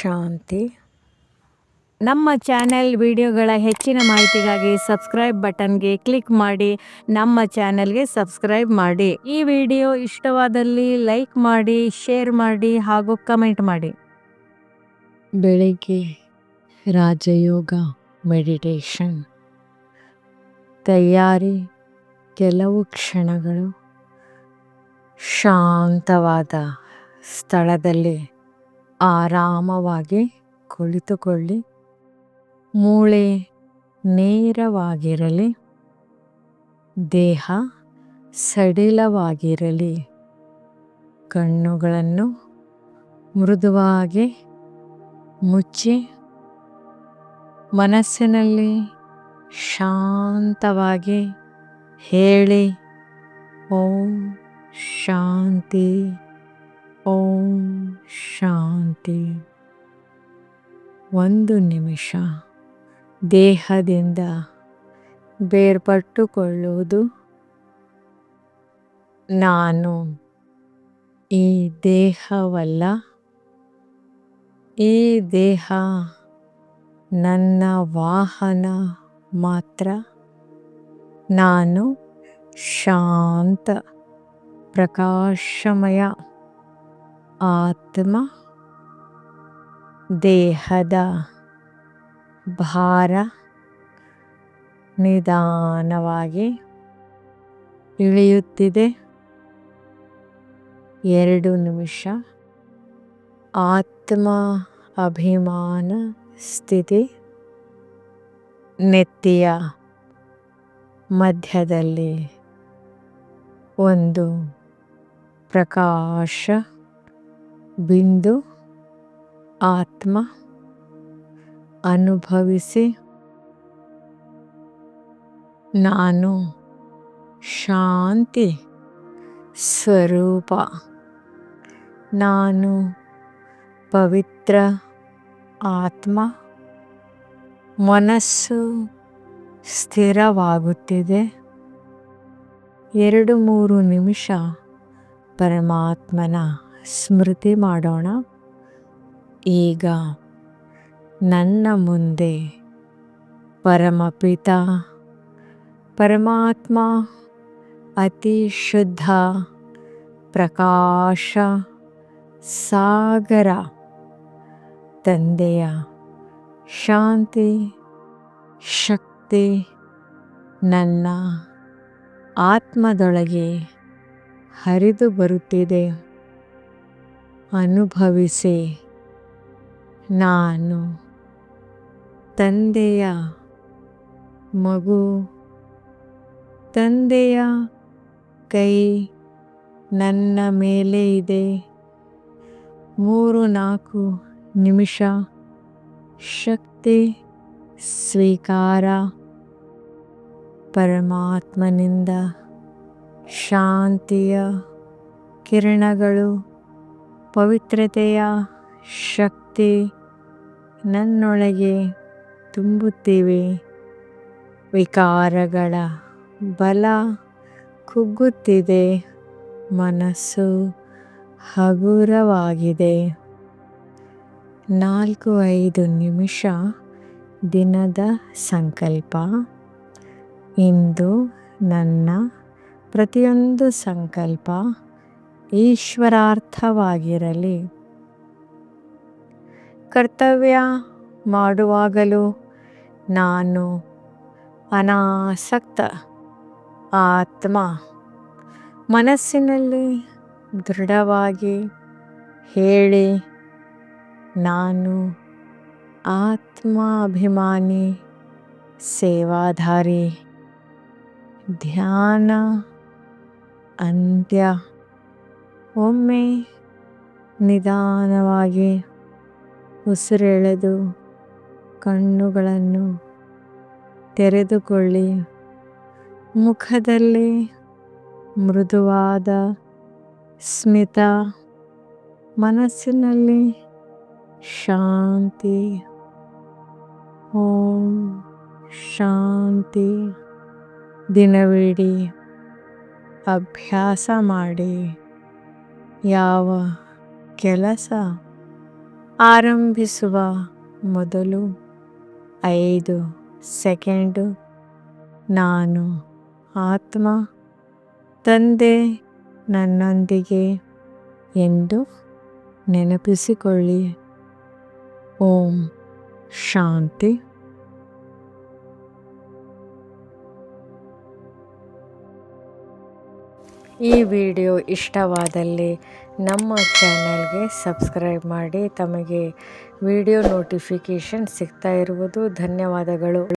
ಶಾಂತಿ. ನಮ್ಮ ಚಾನೆಲ್ ವಿಡಿಯೋಗಳ ಹೆಚ್ಚಿನ ಮಾಹಿತಿಗಾಗಿ ಸಬ್ಸ್ಕ್ರೈಬ್ ಬಟನ್ಗೆ ಕ್ಲಿಕ್ ಮಾಡಿ ನಮ್ಮ ಚಾನೆಲ್ಗೆ ಸಬ್ಸ್ಕ್ರೈಬ್ ಮಾಡಿ. ಈ ವಿಡಿಯೋ ಇಷ್ಟವಾದಲ್ಲಿ ಲೈಕ್ ಮಾಡಿ ಶೇರ್ ಮಾಡಿ ಹಾಗೂ ಕಮೆಂಟ್ ಮಾಡಿ. ಬೆಳಿಗ್ಗೆ ರಾಜಯೋಗ ಮೆಡಿಟೇಷನ್. ತಯಾರಿ ಕೆಲವು ಕ್ಷಣಗಳು ಶಾಂತವಾದ ಸ್ಥಳದಲ್ಲಿ ಆರಾಮವಾಗಿ ಕುಳಿತುಕೊಳ್ಳಿ. ಮೂಳೆ ನೇರವಾಗಿರಲಿ. ದೇಹ ಸಡಿಲವಾಗಿರಲಿ. ಕಣ್ಣುಗಳನ್ನು ಮೃದುವಾಗಿ ಮುಚ್ಚಿ. ಮನಸ್ಸಿನಲ್ಲಿ ಶಾಂತವಾಗಿ ಹೇಳಿ. ಓಂ ಶಾಂತಿ. ಓಂ ಶಾಂತಿ. ಒಂದು ನಿಮಿಷ. ದೇಹದಿಂದ ಬೇರ್ಪಟ್ಟುಕೊಳ್ಳುವುದು ನಾನು. ಈ ದೇಹವಲ್ಲ. ಈ ದೇಹ ನನ್ನ ವಾಹನ ಮಾತ್ರ. ನಾನು ಶಾಂತ, ಪ್ರಕಾಶಮಯ. ಆತ್ಮ ದೇಹದ ಭಾರ ನಿಧಾನವಾಗಿ ಇಳಿಯುತ್ತಿದೆ. ಎರಡು ನಿಮಿಷ. ಆತ್ಮ ಅಭಿಮಾನ ಸ್ಥಿತಿ. ನೆತ್ತಿಯ ಮಧ್ಯದಲ್ಲಿ ಒಂದು ಪ್ರಕಾಶ. ಬಿಂದು, ಆತ್ಮ, ಅನುಭವಿಸಿ, ನಾನು ಶಾಂತಿ ಸ್ವರೂಪ, ನಾನು ಪವಿತ್ರ ಆತ್ಮ, ಮನಸ್ಸು ಸ್ಥಿರವಾಗುತ್ತಿದೆ. ಎರಡು ಮೂರು ನಿಮಿಷ ಪರಮಾತ್ಮನ ಸ್ಮೃತಿ ಮಾಡೋಣ. ಈಗ ನನ್ನ ಮುಂದೆ ಪರಮಪಿತ, ಪರಮಾತ್ಮ, ಅತಿ ಶುದ್ಧ, ಪ್ರಕಾಶ, ಸಾಗರ, ತಂದೆಯ ಶಾಂತಿ, ಶಕ್ತಿ ನನ್ನ ಆತ್ಮದೊಳಗೆ ಹರಿದು ಬರುತ್ತಿದೆ. ಅನುಭವಿಸಿ. ನಾನು ತಂದೆಯ ಮಗು. ತಂದೆಯ ಕೈ ನನ್ನ ಮೇಲೆ ಇದೆ. ಮೂರು ನಾಲ್ಕು ನಿಮಿಷ ಶಕ್ತಿ ಸ್ವೀಕಾರ. ಪರಮಾತ್ಮನಿಂದ ಶಾಂತಿಯ ಕಿರಣಗಳು ಪವಿತ್ರತೆಯ ಶಕ್ತಿ ನನ್ನೊಳಗೆ ತುಂಬುತ್ತಿವೆ. ವಿಕಾರಗಳ ಬಲ ಕುಗ್ಗುತ್ತಿದೆ. ಮನಸ್ಸು ಹಗುರವಾಗಿದೆ. ನಾಲ್ಕು ಐದು ನಿಮಿಷ ದಿನದ ಸಂಕಲ್ಪ. ಇಂದು ನನ್ನ ಪ್ರತಿಯೊಂದು ಸಂಕಲ್ಪ ಈಶ್ವರಾರ್ಥವಾಗಿರಲಿ. ಕರ್ತವ್ಯ ಮಾಡುವಾಗಲೂ ನಾನು ಅನಾಸಕ್ತ ಆತ್ಮ. ಮನಸ್ಸಿನಲ್ಲಿ ದೃಢವಾಗಿ ಹೇಳಿ ನಾನು ಆತ್ಮಾಭಿಮಾನಿ ಸೇವಾಧಾರಿ ಧ್ಯಾನ ಅಂತ್ಯ. ಒಮ್ಮೆ ನಿಧಾನವಾಗಿ ಉಸಿರೆಳೆದು ಕಣ್ಣುಗಳನ್ನು ತೆರೆದುಕೊಳ್ಳಿ. ಮುಖದಲ್ಲಿ ಮೃದುವಾದ ಸ್ಮಿತ, ಮನಸ್ಸಿನಲ್ಲಿ ಶಾಂತಿ. ಓಂ ಶಾಂತಿ. ದಿನವಿಡೀ ಅಭ್ಯಾಸ ಮಾಡಿ. ಯಾವ ಕೆಲಸ ಆರಂಭಿಸುವ ಮೊದಲು ಐದು ಸೆಕೆಂಡು? ನಾನು ಆತ್ಮ ತಂದೆ ನನ್ನೊಂದಿಗೆ ಎಂದು ನೆನಪಿಸಿಕೊಳ್ಳಿ. ಓಂ ಶಾಂತಿ. ಈ ವಿಡಿಯೋ ಇಷ್ಟವಾದಲ್ಲಿ ನಮ್ಮ ಚಾನೆಲ್ಗೆ ಸಬ್ಸ್ಕ್ರೈಬ್ ಮಾಡಿ ತಮಗೆ ವಿಡಿಯೋ ನೋಟಿಫಿಕೇಷನ್ ಸಿಗ್ತಾ ಇರುವುದು ಧನ್ಯವಾದಗಳು.